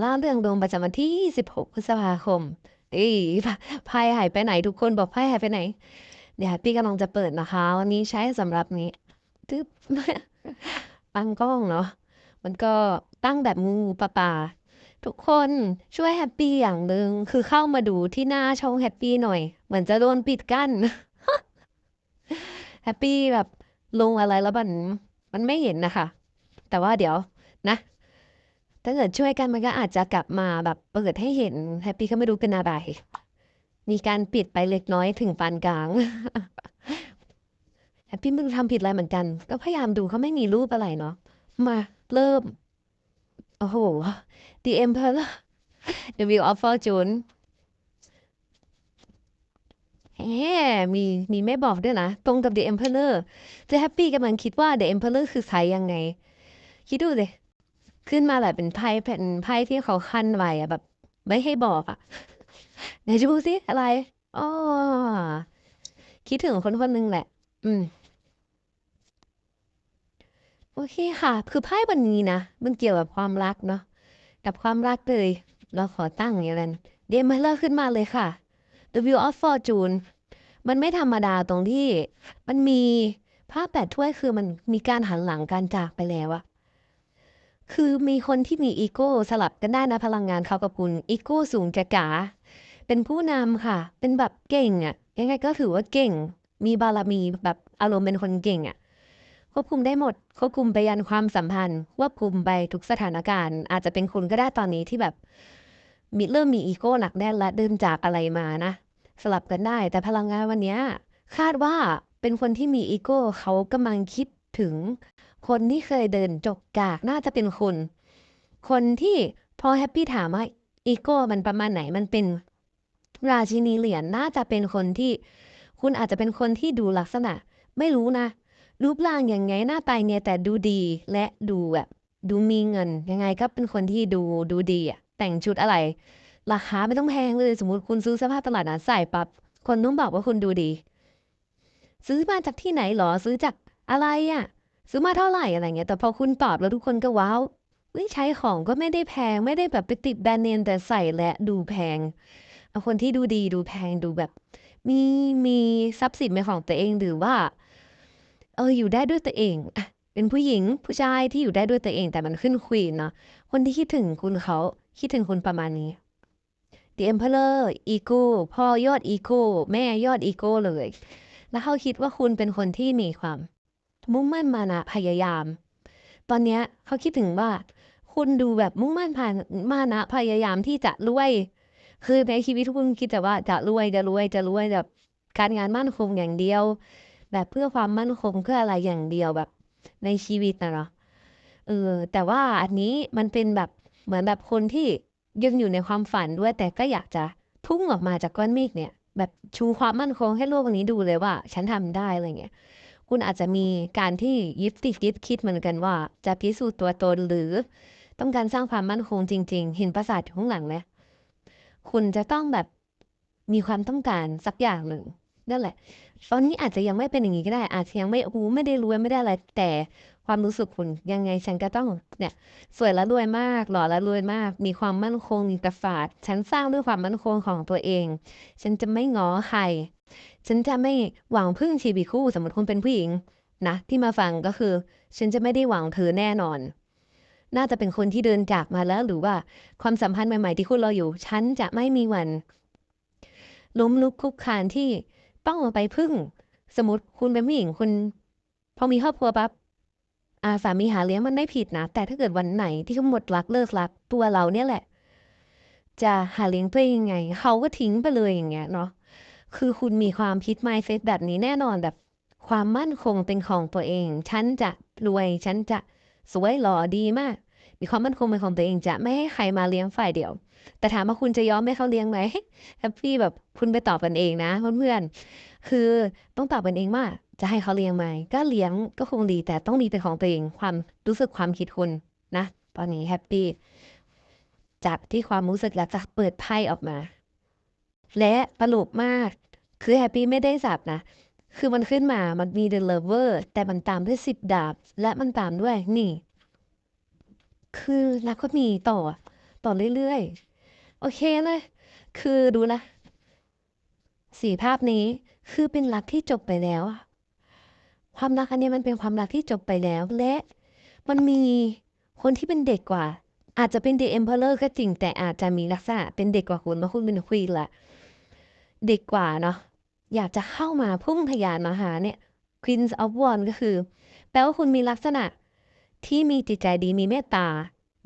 เล่าเรื่องดวงประจำวันที่ 16 พฤษภาคมเอ้ยไพ่หายไปไหนทุกคนบอกไพ่หายไปไหน เดี๋ยวพี่กำลังจะเปิดนะคะ วันนี้ใช้สำหรับนี้ตึ๊บตั้งกล้องเนาะมันก็ตั้งแบบงูปลาปาทุกคนช่วยแฮปปี้อย่างหนึ่งคือเข้ามาดูที่หน้าช่องแฮปปี้หน่อย เหมือนจะโดนปิดกั้นแฮปปี้แบบลงอะไรแล้วมันมันไม่เห็นนะคะ แต่ว่าเดี๋ยวนะ ถ้าเกิดช่วยกันมันก็อาจจะกลับมาแบบเปิดให้เห็นแฮปปี้ก็ไม่รู้เป็นอะไรมีการปิดไปเล็กน้อยถึงปานกลางแฮปปี้ม่รู้ทำผิดอะไรเหมือนกัน ก็พยายามดูเขาไม่มีรูปอะไรเนาะมาเริ่ม โอ้โห The Emperor The Wheel of Fortune แหมมีมีไม่บอกด้วยนะ ตรงกับ The Emperor จะแฮปปี้กำลังคิดว่า The Emperor คือใครยังไง คิดดูเลย ขึ้นมาแบบเป็นไพ่เป็นไพ่ที่เขาขั้นไว้อะแบบ ไม่ให้บอกอะไหนดูสิอะไรอ๋อคิดถึงคนคนหนึงแหละ อืม โอเคค่ะ คือไพ่วันนี้นะมันเกี่ยวกับความรักเนาะกับความรักเลย เราขอตั้งอย่างนั้นเดมมาเลอร์ขึ้นมาเลยค่ะ The Wheel of Fortune มันไม่ธรรมดาตรงที่ มันมีภาพแปดถ้วยคือมันมีการหันหลังการจากไปแล้วอะ คือมีคนที่มีอีโก้สลับกันได้นะพลังงานเขากับคุณอีโก้สูงก่กาเป็นผู้นำค่ะ เป็นแบบเก่งอะยังไงก็ถือว่าเก่ง มีบารมีแบบอารมณ์เป็นคนเก่งอะควบคุมได้หมดควบคุมไปยันความสัมพันธ์ควบคุมไปทุกสถานการณ์ อาจจะเป็นคุณก็ได้ตอนนี้ที่แบบมีเริ่มมีอีโก้หนักแน่นและเดินจากอะไรมานะ สลับกันได้ แต่พลังงานวันนี้คาดว่าเป็นคนที่มีอีโก้เขากำลังคิดถึง คนที่เคยเดินจกกากน่าจะเป็นคุณ คนที่พอแฮปปี้ถามว่าอีโก้มันประมาณไหนมันเป็นราชินีเหรียญน่าจะเป็นคนที่ คุณอาจจะเป็นคนที่ดูลักษณะ ไม่รู้นะ รูปร่างอย่างไงหน้าตาเนี่ยแต่ดูดีและดูแบบดูมีเงิน ยังไงก็เป็นคนที่ดูดูดีอะแต่งชุดอะไร ราคาไม่ต้องแพงเลยสมมติคุณซื้อเสื้อผ้าตลาดนัดใส่ปับ๊บคนต้องบอกว่าคุณดูดี ซื้อมาจากที่ไหนหรอซื้อจากอะไรอะ ซื้อมาเท่าไหร่อะไรเงี้ยแต่พอคุณตอบแล้วทุกคนก็ว้าวเฮ้ยใช้ของก็ไม่ได้แพงไม่ได้แบบไปติดแบรนด์เนมแต่ใส่และดูแพงเอาคนที่ดูดีดูแพงดูแบบ มีมีทรัพย์สินเป็นของตัวเองหรือว่า เอออยู่ได้ด้วยตัวเองอะเป็นผู้หญิงผู้ชายที่อยู่ได้ด้วยตัวเองแต่มันขึ้นควีนเนาะคนที่คิดถึงคุณเขาคิดถึงคุณประมาณนี้ The Emperor อีโก้พ่อยอดอีโก้แม่ยอดอีโก้เลย แล้วเขาคิดว่าคุณเป็นคนที่มีความ มุ่งมั่นมานะพยายาม ตอนเนี้ยเขาคิดถึงว่า คุณดูแบบมุ่งมั่นผ่านมานะพยายามที่จะรวย คือในชีวิตทุกคนคิดแต่ว่าจะรวยจะรวยจะรวยแบบการงานมั่นคงอย่างเดียว แบบเพื่อความมั่นคงเพื่ออะไรอย่างเดียวแบบ ในชีวิตนะเนาะเออแต่ว่าอันนี้มันเป็นแบบเหมือนแบบคนที่ยังอยู่ในความฝันด้วย แต่ก็อยากจะพุ่งออกมาจากก้อนเมฆเนี่ย แบบชูความมั่นคงให้โลกนี้ดูเลยว่า ฉันทำได้อะไรเงี้ย คุณอาจจะมีการที่ยิบติดยิบคิดเหมือนกันว่า จะพิสูจน์ตัวตนหรือ ต้องการสร้างความมั่นคงจริง ๆ เห็นประสาทอยู่ข้างหลังเลยคุณจะต้องแบบมีความต้องการสักอย่างหนึ่งนั่นแหละ ตอนนี้อาจจะยังไม่เป็นอย่างนี้ก็ได้ อาจจะยังไม่โอ้ไม่ได้รวยไม่ได้อะไรแต่ ความรู้สึกคุณยังไงฉันก็ต้องเนี่ยสวยและรวยมาก หล่อและรวยมาก มีความมั่นคงมีตราฟาดฉันสร้างด้วยความมั่นคงของตัวเอง ฉันจะไม่ง้อใคร ฉันจะไม่หวังพึ่งชีวิตคู่สมมติคุณเป็นผู้หญิงนะที่มาฟังก็คือ ฉันจะไม่ได้หวังเธอแน่นอน น่าจะเป็นคนที่เดินจากมาแล้วหรือว่าความสัมพันธ์ใหม่ๆที่คุณรออยู่ ฉันจะไม่มีวัน ล้มลุกคลุกคานที่ต้องเอาไปพึ่ง สมมติคุณเป็นผู้หญิงคุณพอมีครอบครัวปั๊บ อาสามีหาเลี้ยงมันไม่ผิดนะ แต่ถ้าเกิดวันไหนที่เขาหมดรักเลิกรักตัวเราเนี่ยแหละ จะหาเลี้ยงตัวยังไง เขาก็ทิ้งไปเลยอย่างเงี้ยเนาะคือคุณมีความคิด mindset แบบนี้แน่นอนแบบ ความมั่นคงเป็นของตัวเอง ฉันจะรวยฉันจะสวยหล่อดีมาก มีความมั่นคงเป็นของตัวเองจะไม่ให้ใครมาเลี้ยงฝ่ายเดียว แต่ถามว่าคุณจะยอมให้เขาเลี้ยงไหมแฮปปี้แบบคุณไปตอบกันเองนะเพื่อนๆคือต้องตอบกันเองว่า จะให้เขาเลี้ยงไหมก็เลี้ยงก็คงดีแต่ต้องดีเป็นของตัวเองความรู้สึกความคิดคุณนะ ตอนนี้แฮปปี้จับที่ความรู้สึกแล้วจะเปิดไพ่ออกมา และตลกมาก คือแฮปปี้ไม่ได้สับนะ คือมันขึ้นมามันมี the lover แต่มันตามด้วยสิบดาบ และมันตามด้วยนี่ คือแล้วก็มีต่อ ต่อเรื่อยๆ โอเคเลย คือดูละสี่ภาพนี้คือเป็นรักที่จบไปแล้วอะ ความรักอันนี้มันเป็นความรักที่จบไปแล้ว และมันมีคนที่เป็นเด็กกว่า อาจจะเป็นเด็กเอ็มเพลอร์ก็จริงแต่อาจจะมีลักษณะเป็นเด็กกว่าคุณเพราะคุณเป็นควีนแหละเด็กกว่าเนาะอยากจะเข้ามาพุ่งทยานมาหาเนี่ย Queens of Wands ก็คือ แปลว่าคุณมีลักษณะที่มีจิตใจดีมีเมตตา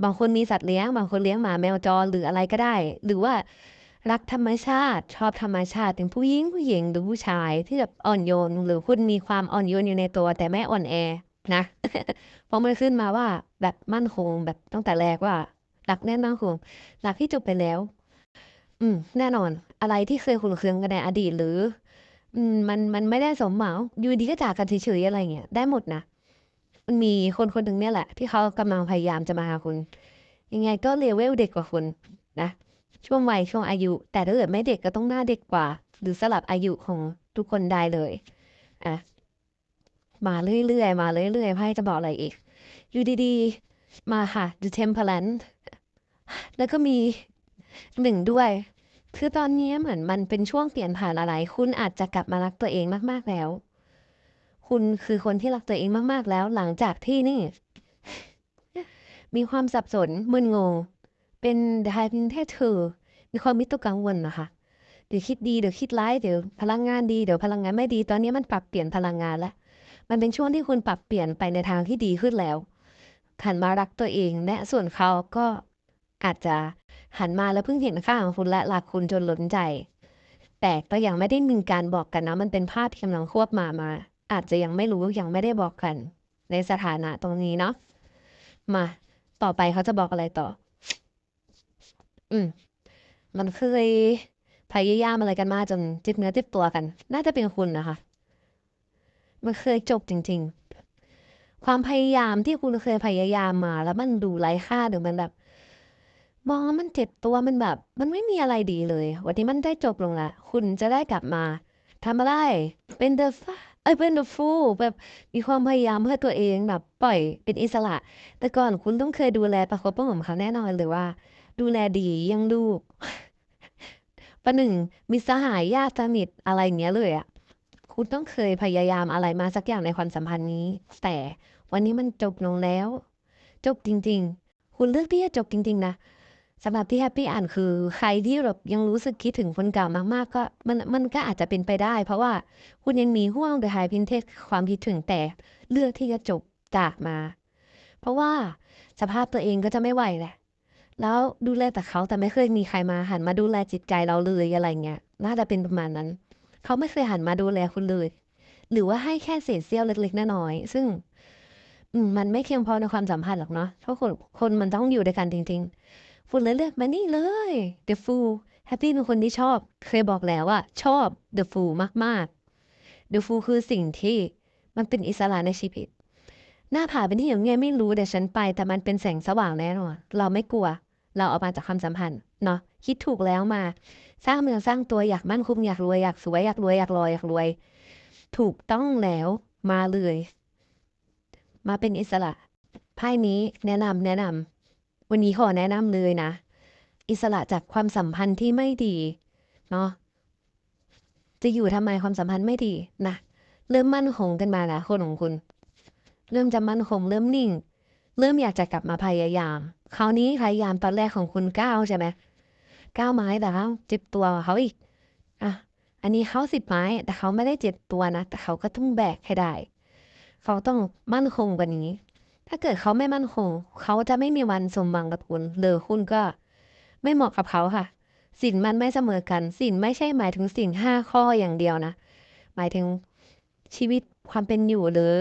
บางคนมีสัตว์เลี้ยง บางคนเลี้ยงหมาแมวจรหรืออะไรก็ได้ หรือว่า รักธรรมชาติชอบธรรมชาติเป็นผู้หญิงผู้หญิงหรือผู้ชายที่แบบอ่อนโยน หรือคุณมีความอ่อนโยนอยู่ในตัวแต่ไม่อ่อนแอนะพราะมันขึ้นมาว่าแบบมั่นคงแบบตั้งแต่แรกว่ารักแน่นอนคงรักที่จบไปแล้ว อืม แน่นอน อะไรที่เคยขุนเคืองกันในอดีตหรือ อืม มันมันไม่ได้สมหวังอยู่ดีก็จากกันเฉยๆอะไรเงี้ยได้หมดนะมันมีคนคนหนึ่งเนี่ยแหละ ที่เขากำลังพยายามจะมาหาคุณ ยังไงก็เลเวลเด็กกว่าคุณนะ ช่วงวัยช่วงอายุ แต่ถ้าเกิดไม่เด็กก็ต้องหน้าเด็กกว่า หรือสลับอายุของทุกคนได้เลยอะมาเรื่อยๆ มาเรื่อยๆไพ่จะบอกอะไรอีก อยู่ดีๆ มาค่ะ The Temperance แล้วก็มีหนึ่งด้วย คือตอนนี้เหมือนมันเป็นช่วงเปลี่ยนผ่านอะไร คุณอาจจะกลับมารักตัวเองมากๆแล้ว คุณคือคนที่รักตัวเองมากๆแล้ว หลังจากที่นี่ มีความสับสนมึนงง เป็นไฮพินเทเธอ มีความมิตรกังวลนะคะ เดี๋ยวคิดดีเดี๋ยวคิดร้ายเดี๋ยวพลังงานดีเดี๋ยวพลังงานไม่ดี ตอนนี้มันปรับเปลี่ยนพลังงานแล้ว มันเป็นช่วงที่คุณปรับเปลี่ยนไปในทางที่ดีขึ้นแล้ว หันมารักตัวเองและส่วนเขาก็อาจจะหันมาแล้วเพิ่งเห็นค่าของคุณและรักคุณจนล้นใจ แต่ก็ยังไม่ได้มีการบอกกันนะ มันเป็นภาพที่กำลังควบมามา อาจจะยังไม่รู้ยังไม่ได้บอกกัน ในสถานะตรงนี้เนาะ มา ต่อไปเขาจะบอกอะไรต่อ อืม มันเคยพยายามอะไรกันมาจนจิบเนื้อจิบตัวกัน น่าจะเป็นคุณนะคะ มันเคยจบจริง ๆ ความพยายามที่คุณเคยพยายามมา แล้วมันดูไร้ค่าหรือมันแบบมองแล้วมันเจ็บตัวมันแบบ มันไม่มีอะไรดีเลย วันนี้มันได้จบลงละคุณจะได้กลับมาทำอะไร เป็น the fa- เอ้ยเป็น the fool แบบมีความพยายามเพื่อตัวเองแบบปล่อยเป็นอิสระ แต่ก่อนคุณต้องเคยดูแลประคบประหงมเขาแน่นอนเลยว่า ดูแลดียังลูกประหนึ่งมีสหายญาติสนิทอะไรอย่างเงี้ยเลยอะคุณต้องเคยพยายามอะไรมาสักอย่างในความสัมพันธ์นี้ แต่วันนี้มันจบลงแล้ว จบจริง ๆ คุณเลือกที่จะจบจริง ๆ นะสำหรับที่แฮปปี้อ่านคือใครที่แบบยังรู้สึกคิดถึงคนเก่ามากๆ ก็มันมันก็อาจจะเป็นไปได้ เพราะว่าคุณยังมีห่วงเดอะไฮพินเทคความคิดถึงแต่เลือกที่จะจบจากมา เพราะว่าสภาพตัวเองก็จะไม่ไหวแหละ แล้วดูแลแต่เขาแต่ไม่เคยมีใครมาหันมาดูแลจิตใจเราเลยอะไรเงี้ยน่าจะเป็นประมาณนั้น เขาไม่เคยหันมาดูแลคุณเลย หรือว่าให้แค่เศษเสี้ยวเล็กๆน้อยๆซึ่งมันไม่เพียงพอในความสัมพันธ์หรอกเนาะเพราะคนคนมันต้องอยู่ด้วยกันจริงๆฟุนเลยเลือกมานี่เลย The Fool แฮปปี้เป็นคนที่ชอบ เคยบอกแล้วว่า ชอบ The Fool มากๆ The Fool คือสิ่งที่มันเป็นอิสระในชีวิตหน้าผาเป็นที่อย่างไงไม่รู้แต่ฉันไป แต่มันเป็นแสงสว่างแน่นอนเราไม่กลัว เราเอามาจากความสัมพันธ์เนาะคิดถูกแล้วมา สร้างเมืองสร้างตัวอยากมั่นคงอยากรวยอยากสวยอยากรวยอยากรวยอยากรวย ถูกต้องแล้วมาเลย มาเป็นอิสระไพ่นี้แนะนำแนะนำวันนี้ขอแนะนำเลยนะ อิสระจากความสัมพันธ์ที่ไม่ดีเนาะจะอยู่ทำไมความสัมพันธ์ไม่ดีนะเริ่มมั่นคงกันมาแล้วคนของคุณ เริ่มจะมั่นคงเริ่มนิ่ง เริ่มอยากจะกลับมาพยายาม คราวนี้พยายามตอนแรกของคุณก้าวใช่ไหมก้าวไม้แต่เขาเจ็บตัวเขาอีกอะอันนี้เขาสิบไม้แต่เขาไม่ได้เจ็บตัวนะ แต่เขาก็ต้องแบกให้ได้เขาต้องมั่นคงกว่านี้ ถ้าเกิดเขาไม่มั่นคง เขาจะไม่มีวันสมหวังกับคุณหรือคุณก็ ไม่เหมาะกับเขาค่ะสินมันไม่เสมอกันสินไม่ใช่หมายถึงสินห้าข้ออย่างเดียวนะ หมายถึงชีวิตความเป็นอยู่หรือ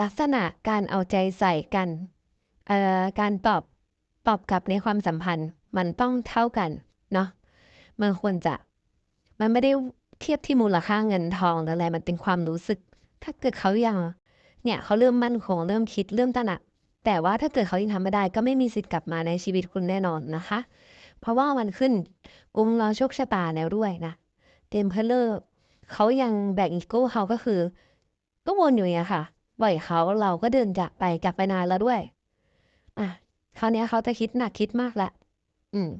ลักษณะการเอาใจใส่กันเอ่อการตอบตอบกลับในความสัมพันธ์ มันต้องเท่ากันเนาะมันควรจะ มันไม่ได้เทียบที่มูลค่าเงินทองหรืออะไรมันเป็นความรู้สึก ถ้าเกิดเขายังเนี่ยเขาเริ่มมั่นคงเริ่มคิดเริ่มตระหนัก แต่ว่าถ้าเกิดเขายังทำไม่ได้ ก็ไม่มีสิทธิ์กลับมาในชีวิตคุณแน่นอนนะคะ เพราะว่ามันขึ้นกุมล้อโชคชะตาแล้วด้วยนะเทมเพลเลอร์เขายังแบกอีโก้เขาก็คือ ก็วนอยู่อย่างค่ะ ปล่อยเขาเราก็เดินจากไปจากไปนานแล้วด้วย อะคราวเนี้ยเขาจะคิดหนักคิดมากละอืม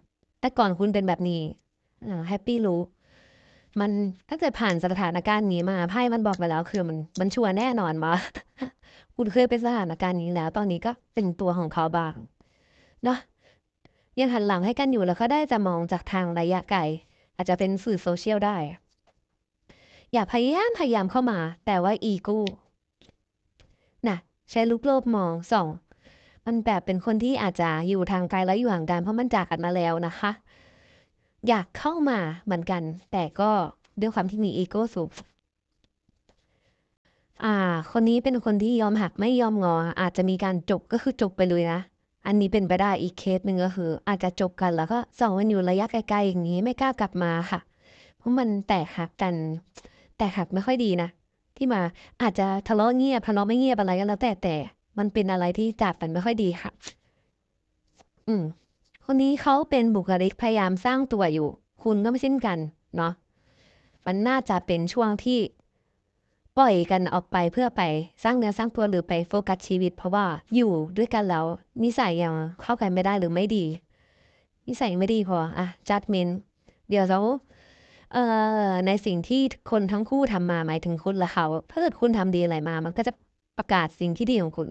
แต่ก่อนคุณเป็นแบบนี้อ่าแฮปปี้รู้ มันถ้าเกิดผ่านสถานการณ์นี้มาไพ่มันบอกไปแล้วคือมันมันชัวร์แน่นอนมา คุณเคยเป็นสถานการณ์นี้แล้ว ตอนนี้ก็เป็นตัวของเขาบ้างเนาะยังหันหลังให้กันอยู่แล้วก็ได้จะมองจากทางระยะไกลอาจจะเป็นสื่อโซเชียลได้ อย่าพยายามพยายามเข้ามา แต่ว่าอีโก้ ใช้ลูกโลบมองสองมันแบบเป็นคนที่อาจจะอยู่ทางไกลและอยู่ห่างกันเพราะมันจากกันมาแล้วนะคะ อยากเข้ามาเหมือนกัน แต่ก็ด้วยความที่มีอีโก้สูงอ่า คนนี้เป็นคนที่ยอมหักไม่ยอมงอ อาจจะมีการจบก็คือจบไปเลยนะ อันนี้เป็นไปได้อีกเคสหนึ่งก็คือ อาจจะจบกันแล้วก็สองวันอยู่ระยะไกลๆอย่างนี้ไม่กล้ากลับมาค่ะ เพราะมันแตกหักกัน แตกหักไม่ค่อยดีนะ ที่มาอาจจะทะเลาะเงียบทะเลาะไม่เงียบอะไรก็แล้วแต่แต่ มันเป็นอะไรที่จากกันไม่ค่อยดีค่ะ อืม คนนี้เขาเป็นบุคลิกพยายามสร้างตัวอยู่ คุณก็ไม่เช่นกันเนาะมันน่าจะเป็นช่วงที่ปล่อยกันออกไปเพื่อไปสร้างเนื้อสร้างตัวหรือไปโฟกัสชีวิต เพราะว่าอยู่ด้วยกันแล้วนิสัยยังเข้ากันไม่ได้หรือไม่ดีนิสัยไม่ดีพออะจัดเมนเดี๋ยวเรา เอ่อในสิ่งที่คนทั้งคู่ทำมาหมายถึงคุณและเขา ถ้าเกิดคุณทำดีอะไรมา มันก็จะประกาศสิ่งที่ดีของคุณ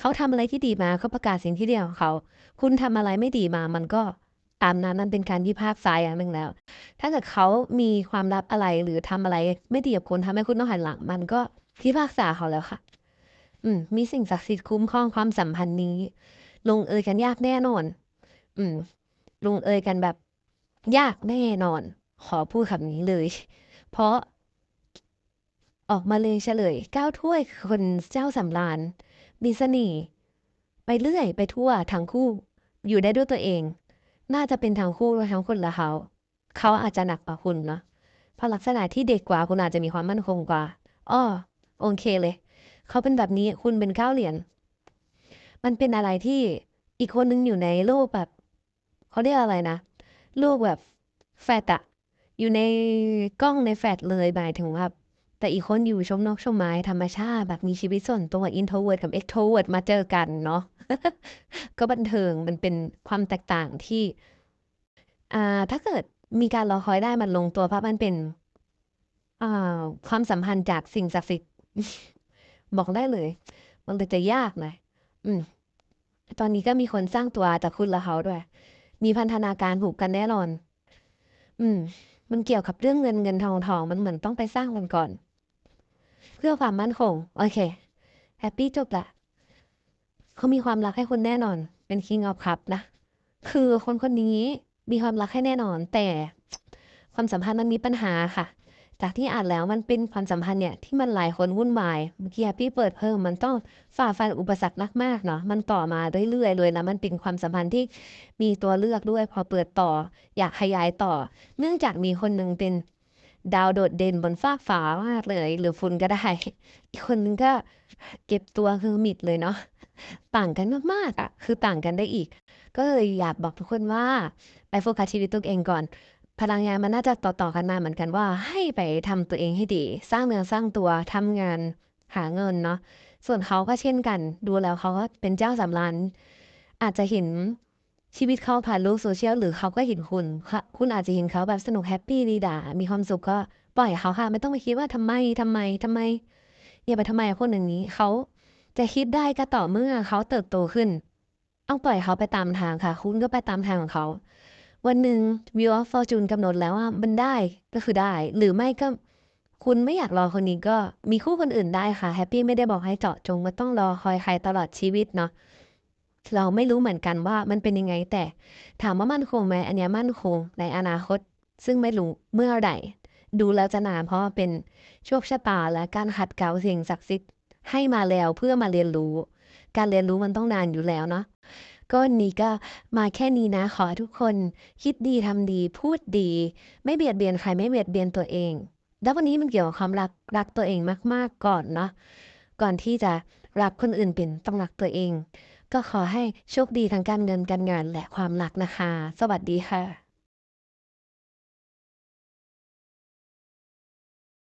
เขาทำอะไรที่ดีมาเขาประกาศสิ่งที่ดีของเขา คุณทำอะไรไม่ดีมา มันก็ตามนั้นนั่นเป็นการพิพากษาอย่างหนึ่งแล้ว ถ้าเกิดเขามีความลับอะไรหรือทำอะไรไม่ดีกับคุณทำให้คุณต้องหันหลัง มันก็พิพากษาเขาแล้วค่ะ อืม มีสิ่งศักดิ์สิทธิ์คุ้มครองความสัมพันธ์นี้ ลงเอยกันยากแน่นอน อืม ลงเอยกันแบบยากแน่นอน ขอพูดคำนี้เลย เพราะออกมาเลยเฉลยก้าวถ้วยคนเจ้าสำราญมีเสน่ห์ไปเรื่อยไปทั่วทั้งคู่ อยู่ได้ด้วยตัวเอง น่าจะเป็นทั้งคู่ทั้งคุณและเขาเขาอาจจะหนักกว่าคุณเนาะเพราะลักษณะที่เด็กกว่าคุณอาจจะมีความมั่นคงกว่าอ้อโอเคเลย เขาเป็นแบบนี้คุณเป็นก้าวเหรียญมันเป็นอะไรที่อีกคนนึงอยู่ในโลกแบบเขาเรียกอะไรนะโลกแบบแฟตอะ อยู่ในกล้องในแฟลตเลยหมายถึงว่าแต่อีกคนอยู่ชมนกชมไม้ธรรมชาติแบบมีชีวิตส่วนตัว introvert กับ extrovert มาเจอกันเนาะก็บันเทิงมันเป็นความแตกต่างที่ อ่า ถ้าเกิดมีการรอคอยได้มันลงตัวเพราะมันเป็น อ่า ความสัมพันธ์จากสิ่งศักดิ์สิทธิ์บอกได้เลย มันเลยจะยากหน่อยอืม ตอนนี้ก็มีคนสร้างตัวจากคุณและเขาด้วย มีพันธนาการผูกกันแน่นอน อืม มันเกี่ยวกับเรื่องเงินเงินทองทองมันเหมือนต้องไปสร้างมันก่อน เพื่อความมั่นคง โอเคแฮปปี้จบละเขามีความรักให้คุณแน่นอน เป็น King of Cup นะ คือคนคนนี้มีความรักให้แน่นอน แต่ความสัมพันธ์มันมีปัญหาค่ะ จากที่อ่านแล้วมันเป็นความสัมพันธ์เนี่ยที่มันหลายคนวุ่นวายเมื่อกี้พี่เปิดเพิ่ม มันต้องฝ่าฟันอุปสรรคนักมากเนาะมันต่อมาเรื่อยๆเลยแล้วมันเป็นความสัมพันธ์ที่มีตัวเลือกด้วย พอเปิดต่อ อยากขยายต่อ เนื่องจากมีคนหนึ่งเป็นดาวโดดเด่นบนฟากฟ้ามากเลย หรือฝุ่นก็ได้ อีกคนนึงก็เก็บตัวคือมิดเลยเนาะต่างกันมากๆอะคือต่างกันได้อีก ก็เลยอยากบอกทุกคนว่าไปโฟกัสชีวิตตัวเองก่อน พลังงานมันน่าจะต่อๆกันมาเหมือนกันว่าให้ไปทำตัวเองให้ดี สร้างเนื้อสร้างตัวทำงานหาเงินเนาะส่วนเขาก็เช่นกัน ดูแล้วเขาก็เป็นเจ้าสำราญอาจจะเห็นชีวิตเขาผ่านโลกโซเชียลหรือเขาก็เห็นคุณ คุณอาจจะเห็นเขาแบบสนุกแฮปปี้ดีด่ามีความสุขก็ปล่อยเขาค่ะ ไม่ต้องไปคิดว่าทำไมทำไมทำไม อย่าไปทำไมคนอย่างนี้ เขาจะคิดได้ก็ต่อเมื่อเขาเติบโตขึ้นต้องปล่อยเขาไปตามทางค่ะ คุณก็ไปตามทางของเขา วันหนึ่ง Wheel of Fortune กำหนดแล้วว่ามันได้ก็คือได้ หรือไม่ก็คุณไม่อยากรอคนนี้ก็มีคู่คนอื่นได้ค่ะแฮปปี้ไม่ได้บอกให้เจาะจงว่าต้องรอคอยใครตลอดชีวิตเนาะเราไม่รู้เหมือนกันว่ามันเป็นยังไงแต่ถามว่ามั่นคงไหมอันนี้มั่นคงในอนาคต ซึ่งไม่รู้เมื่อไหร่ดูแล้วจะนานเพราะเป็นโชคชะตาและการขัดเกลาสิ่งศักดิ์สิทธิ์ให้มาแล้วเพื่อมาเรียนรู้ การเรียนรู้มันต้องนานอยู่แล้วเนาะ ก็นี้ก็มาแค่นี้นะขอทุกคน คิดดีทำดีพูดดี ไม่เบียดเบียนใครไม่เบียดเบียนตัวเอง แล้ววันนี้มันเกี่ยวกับความรักรักตัวเองมาก ๆ ก่อนเนาะก่อนที่จะรักคนอื่นเป็นต้องรักตัวเอง ก็ขอให้โชคดีทางการเงินการงานและความรักนะคะ สวัสดีค่ะ